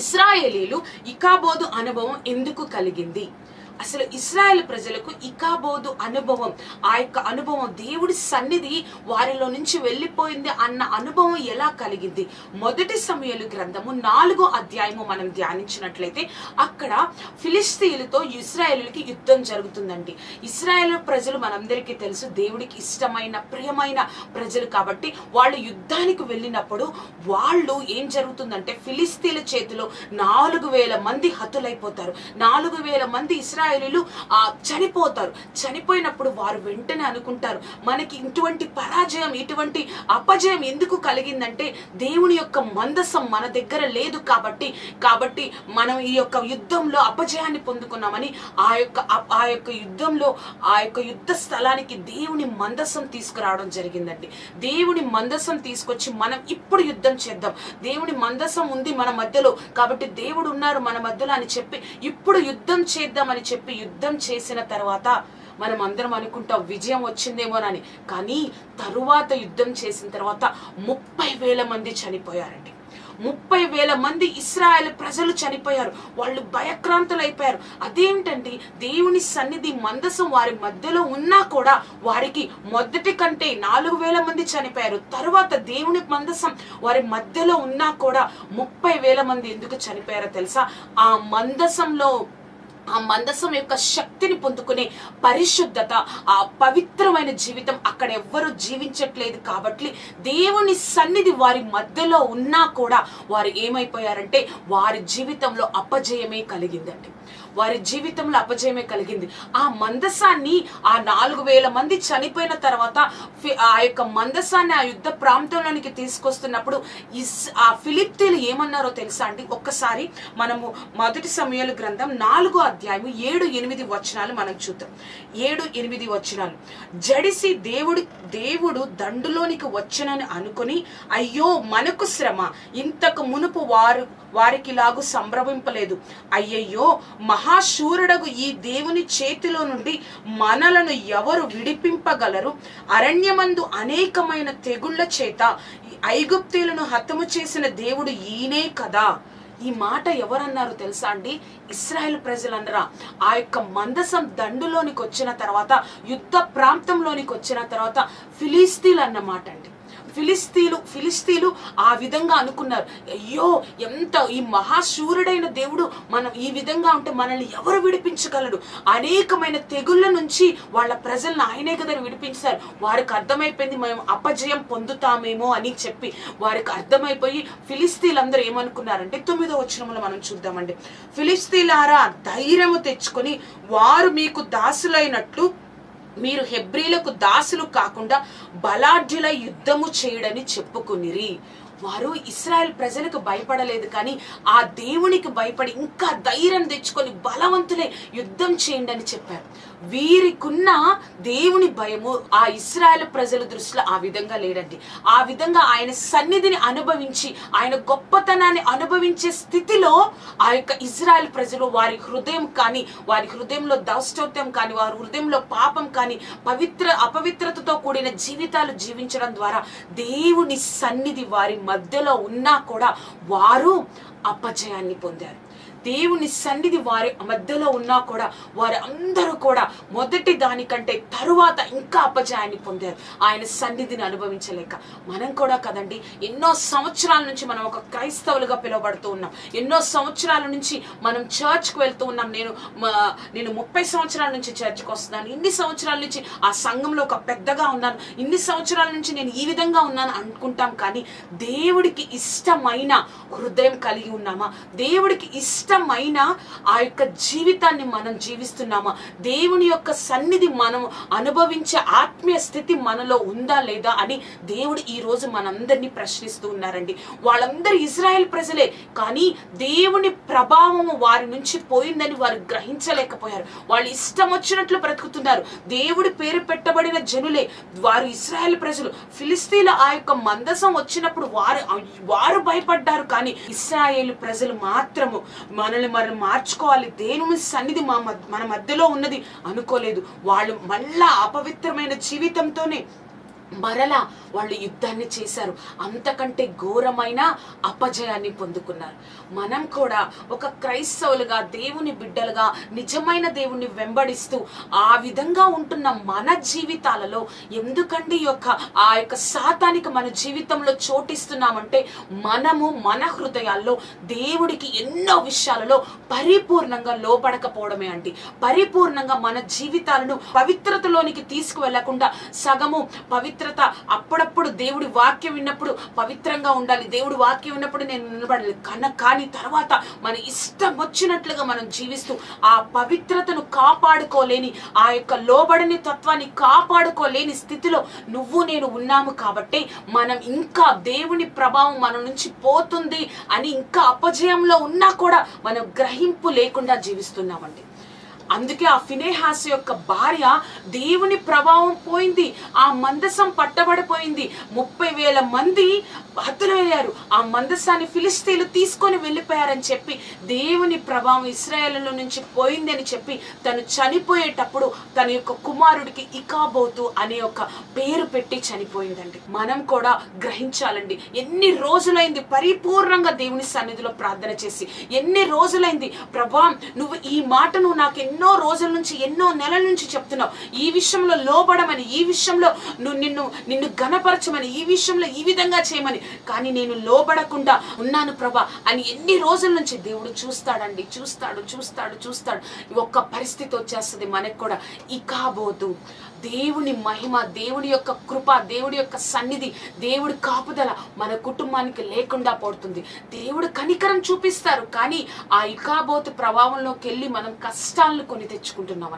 ఇస్రాయేలీలు ఇకాబోదు అనుభవం ఎందుకు కలిగింది? అసలు ఇస్రాయేల్ ప్రజలకు ఇకాబోదు అనుభవం. ఆ యొక్క అనుభవం దేవుడి సన్నిధి వారిలో నుంచి వెళ్ళిపోయింది అన్న అనుభవం ఎలా కలిగింది? మొదటి సమయాలు గ్రంథము నాలుగో అధ్యాయము మనం ధ్యానించినట్లయితే అక్కడ ఫిలిస్తీన్లతో ఇస్రాయేలుకి యుద్ధం జరుగుతుందండి. ఇస్రాయేల్ ప్రజలు మనందరికీ తెలుసు దేవుడికి ఇష్టమైన ప్రియమైన ప్రజలు కాబట్టి వాళ్ళు యుద్ధానికి వెళ్ళినప్పుడు వాళ్ళు ఏం జరుగుతుందంటే ఫిలిస్తీన్ల చేతిలో నాలుగు వేల మంది హతులైపోతారు. నాలుగు వేల మంది ఇస్రాయలీలు ఆ చనిపోతారు. చనిపోయినప్పుడు వారు వెంటనే అనుకుంటారు మనకి ఇటువంటి పరాజయం ఇటువంటి అపజయం ఎందుకు కలిగిందంటే దేవుని యొక్క మందసం మన దగ్గర లేదు కాబట్టి కాబట్టి మనం ఈ యొక్క యుద్ధంలో అపజయాన్ని పొందుకున్నామని ఆ యొక్క ఆ యొక్క యుద్ధంలో ఆ యొక్క యుద్ధ స్థలానికి దేవుని మందసం తీసుకురావడం జరిగిందండి. దేవుని మందసం తీసుకొచ్చి మనం ఇప్పుడు యుద్ధం చేద్దాం. దేవుని మందసం ఉంది మన మధ్యలో కాబట్టి దేవుడు ఉన్నారు మన మధ్యలో అని చెప్పి ఇప్పుడు యుద్ధం చేద్దామని చెప్పి యుద్ధం చేసిన తర్వాత మనం అందరం అనుకుంటాం విజయం వచ్చిందేమోనని. కానీ తరువాత యుద్ధం చేసిన తర్వాత ముప్పై వేల మంది చనిపోయారండి. ముప్పై వేల మంది ఇస్రాయల్ ప్రజలు చనిపోయారు. వాళ్ళు భయక్రాంతులైపోయారు అదేంటండి? దేవుని సన్నిధి మందసం వారి మధ్యలో ఉన్నా కూడా వారికి మొదటి కంటే నాలుగు వేల మంది చనిపోయారు. తర్వాత దేవుని మందసం వారి మధ్యలో ఉన్నా కూడా ముప్పై వేల మంది ఎందుకు చనిపోయారో తెలుసా? ఆ మందసంలో ఆ మందసం యొక్క శక్తిని పొందుకునే పరిశుద్ధత ఆ పవిత్రమైన జీవితం అక్కడ ఎవ్వరూ జీవించట్లేదు కాబట్టి దేవుని సన్నిధి వారి మధ్యలో ఉన్నా కూడా వారు ఏమైపోయారంటే వారి జీవితంలో అపజయమే కలిగిందండి. వారి జీవితంలో అపజయమే కలిగింది. ఆ మందసాన్ని ఆ నాలుగు వేల మంది చనిపోయిన తర్వాత ఫి- ఆ యొక్క మందసాన్ని ఆ యుద్ధ ప్రాంతంలోనికి తీసుకొస్తున్నప్పుడు ఇస్ ఆ ఫిలిప్తీలు ఏమన్నారో తెలుసా అండి? ఒక్కసారి మనము మొదటి సమయాలు గ్రంథం నాలుగో అధ్యాయము ఏడు ఎనిమిది వచనాలు మనం చూద్దాం. ఏడు ఎనిమిది వచనాలు. జడిసి దేవుడు దేవుడు దండులోనికి వచ్చనని అనుకుని అయ్యో మనకు శ్రమ. ఇంతకు మునుపు వారు వారికి లాగు సంభ్రమింపలేదు. అయ్యయ్యో మహాశూరుడగు ఈ దేవుని చేతిలో నుండి మనలను ఎవరు విడిపింపగలరు? అరణ్యమందు అనేకమైన తెగుళ్ళ చేత ఈ ఐగుప్తీలను హతము చేసిన దేవుడు ఈయనే కదా. ఈ మాట ఎవరన్నారు తెలుసా అండి? ఇస్రాయెల్ ప్రజలన్నరా ఆ యొక్క మందసం దండులోనికి వచ్చిన తర్వాత యుద్ధ ప్రాంతంలోనికి వచ్చిన తర్వాత ఫిలిస్తీన్ అన్నమాట అండి. ఫిలిస్తీలు ఫిలిస్తీలు ఆ విధంగా అనుకున్నారు. అయ్యో ఎంత ఈ మహాశూరుడైన దేవుడు మనం ఈ విధంగా ఉంటే మనల్ని ఎవరు విడిపించగలడు? అనేకమైన తెగుళ్ళ నుంచి వాళ్ళ ప్రజలను ఆయనే కదా విడిపించారు. వారికి అర్థమైపోయింది మేము అపజయం పొందుతామేమో అని చెప్పి వారికి అర్థమైపోయి ఫిలిస్తీలందరూ ఏమనుకున్నారంటే తొమ్మిదో వచనంలో మనం చూద్దామండి. ఫిలిస్తీలారా ధైర్యము తెచ్చుకొని వారు మీకు దాసులైనట్లు మీరు హెబ్రీలకు దాసులు కాకుండా బలాఢ్యుల యుద్ధము చేయడని చెప్పుకునిరి. వారు ఇస్రాయెల్ ప్రజలకు భయపడలేదు కానీ ఆ దేవునికి భయపడి ఇంకా ధైర్యం తెచ్చుకొని బలవంతులే యుద్ధం చేయండి అని చెప్పారు. వీరికున్న దేవుని భయము ఆ ఇస్రాయల్ ప్రజల దృష్టిలో ఆ విధంగా లేడండి ఆ విధంగా ఆయన సన్నిధిని అనుభవించి ఆయన గొప్పతనాన్ని అనుభవించే స్థితిలో ఆ యొక్క ఇజ్రాయెల్ ప్రజలు వారి హృదయం కానీ వారి హృదయంలో దౌష్టౌత్యం కానీ వారి హృదయంలో పాపం కానీ పవిత్ర అపవిత్రతతో కూడిన జీవితాలు జీవించడం ద్వారా దేవుని సన్నిధి వారి మధ్యలో ఉన్నా కూడా వారు అపజయాన్ని పొందారు. దేవుని సన్నిధి వారి మధ్యలో ఉన్నా కూడా వారు అందరూ కూడా మొదటి దానికంటే తరువాత ఇంకా అపజయాన్ని పొందారు. ఆయన సన్నిధిని అనుభవించలేక. మనం కూడా కదండి ఎన్నో సంవత్సరాల నుంచి మనం ఒక క్రైస్తవులుగా పిలువబడుతూ ఉన్నాం. ఎన్నో సంవత్సరాల నుంచి మనం చర్చ్కి వెళ్తూ ఉన్నాం. నేను నేను ముప్పై సంవత్సరాల నుంచి చర్చ్కి వస్తున్నాను. ఇన్ని సంవత్సరాల నుంచి ఆ సంఘంలో ఒక పెద్దగా ఉన్నాను. ఇన్ని సంవత్సరాల నుంచి నేను ఈ విధంగా ఉన్నాను అనుకుంటాం. కానీ దేవుడికి ఇష్టమైన హృదయం కలిగి ఉన్నామా? దేవుడికి ఇష్టం ఇష్టమైన ఆ యొక్క జీవితాన్ని మనం జీవిస్తున్నామా? దేవుని యొక్క సన్నిధి మనం అనుభవించే ఆత్మీయ స్థితి మనలో ఉందా లేదా అని దేవుడు ఈ రోజు మనందరినీ ప్రశ్నిస్తూ ఉన్నారండి. వాళ్ళందరూ ఇజ్రాయెల్ ప్రజలే కానీ దేవుని ప్రభావము వారి నుంచి పోయిందని వారు గ్రహించలేకపోయారు. వాళ్ళు ఇష్టం వచ్చినట్లు బ్రతుకుతున్నారు. దేవుడి పేరు పెట్టబడిన జనులే వారు ఇస్రాయెల్ ప్రజలు. ఫిలిస్తీన్ల ఆ యొక్క మందసం వచ్చినప్పుడు వారు వారు భయపడ్డారు కానీ ఇస్రాయేల్ ప్రజలు మాత్రము మనల్ని మనం మార్చుకోవాలి. దేవుని సన్నిధి మా మన మధ్యలో ఉన్నది. అనుకోలేదు. వాళ్ళు మళ్ళా అపవిత్రమైన జీవితంతోనే మరలా వాళ్ళు యుద్ధాన్ని చేశారు. అంతకంటే ఘోరమైన అపజయాన్ని పొందుకున్నారు. మనం కూడా ఒక క్రైస్తవులుగా దేవుని బిడ్డలుగా నిజమైన దేవుణ్ణి వెంబడిస్తూ ఆ విధంగా ఉంటున్న మన జీవితాలలో ఎందుకండి యొక్క ఆ యొక్క శాతానికి మన జీవితంలో చోటిస్తున్నామంటే మనము మన హృదయాల్లో దేవుడికి ఎన్నో విషయాలలో పరిపూర్ణంగా లోపడకపోవడమే అండి. పరిపూర్ణంగా మన జీవితాలను పవిత్రతలోనికి తీసుకువెళ్ళకుండా సగము పవిత్రత అప్పుడప్పుడు దేవుడి వాక్యం విన్నప్పుడు పవిత్రంగా ఉండాలి. దేవుడి వాక్యం విన్నప్పుడు నేను నిలబడాలి. కన కానీ తర్వాత మన ఇష్టం వచ్చినట్లుగా మనం జీవిస్తూ ఆ పవిత్రతను కాపాడుకోలేని ఆ యొక్క లోబడని తత్వాన్ని కాపాడుకోలేని స్థితిలో నువ్వు నేను ఉన్నాము కాబట్టి మనం ఇంకా దేవుని ప్రభావం మన నుంచి పోతుంది అని ఇంకా అపజయంలో ఉన్నా కూడా మనం గ్రహింపు లేకుండా జీవిస్తున్నామండి. అందుకే ఆ ఫినేహాస్ యొక్క భార్య దేవుని ప్రభావం పోయింది. ఆ మందసం పట్టబడిపోయింది. ముప్పై వేల మంది హతులయ్యారు. ఆ మందసాన్ని ఫిలిస్తీన్లు తీసుకొని వెళ్ళిపోయారని చెప్పి దేవుని ప్రభావం ఇస్రాయేల్లో నుంచి పోయింది అని చెప్పి తను చనిపోయేటప్పుడు తన యొక్క కుమారుడికి ఇకాబోతు అనే ఒక పేరు పెట్టి చనిపోయిందండి. మనం కూడా గ్రహించాలండి ఎన్ని రోజులైంది పరిపూర్ణంగా దేవుని సన్నిధిలో ప్రార్థన చేసి ఎన్ని రోజులైంది ప్రభా నువ్వు ఈ మాటను నాకు ఎన్ని ఎన్నో రోజుల నుంచి ఎన్నో నెలల నుంచి చెప్తున్నావు ఈ విషయంలో లోబడమని ఈ విషయంలో నువ్వు నిన్ను నిన్ను గణపరచమని ఈ విషయంలో ఈ విధంగా చేయమని. కానీ నేను లోబడకుండా ఉన్నాను ప్రభా అని ఎన్ని రోజుల నుంచి దేవుడు చూస్తాడండి చూస్తాడు చూస్తాడు చూస్తాడు. ఒక్క పరిస్థితి వచ్చేస్తుంది మనకు కూడా. ఇకాబోదు దేవుని మహిమ దేవుడి యొక్క కృప దేవుడి యొక్క సన్నిధి దేవుడి కాపుదల మన కుటుంబానికి లేకుండా పడుతుంది దేవుడు కనికరం చూపిస్తారు కానీ ఆ ఇకాబోతు ప్రభావంలోకి వెళ్ళి మనం కష్టాలను కొని తెచ్చుకుంటున్నాం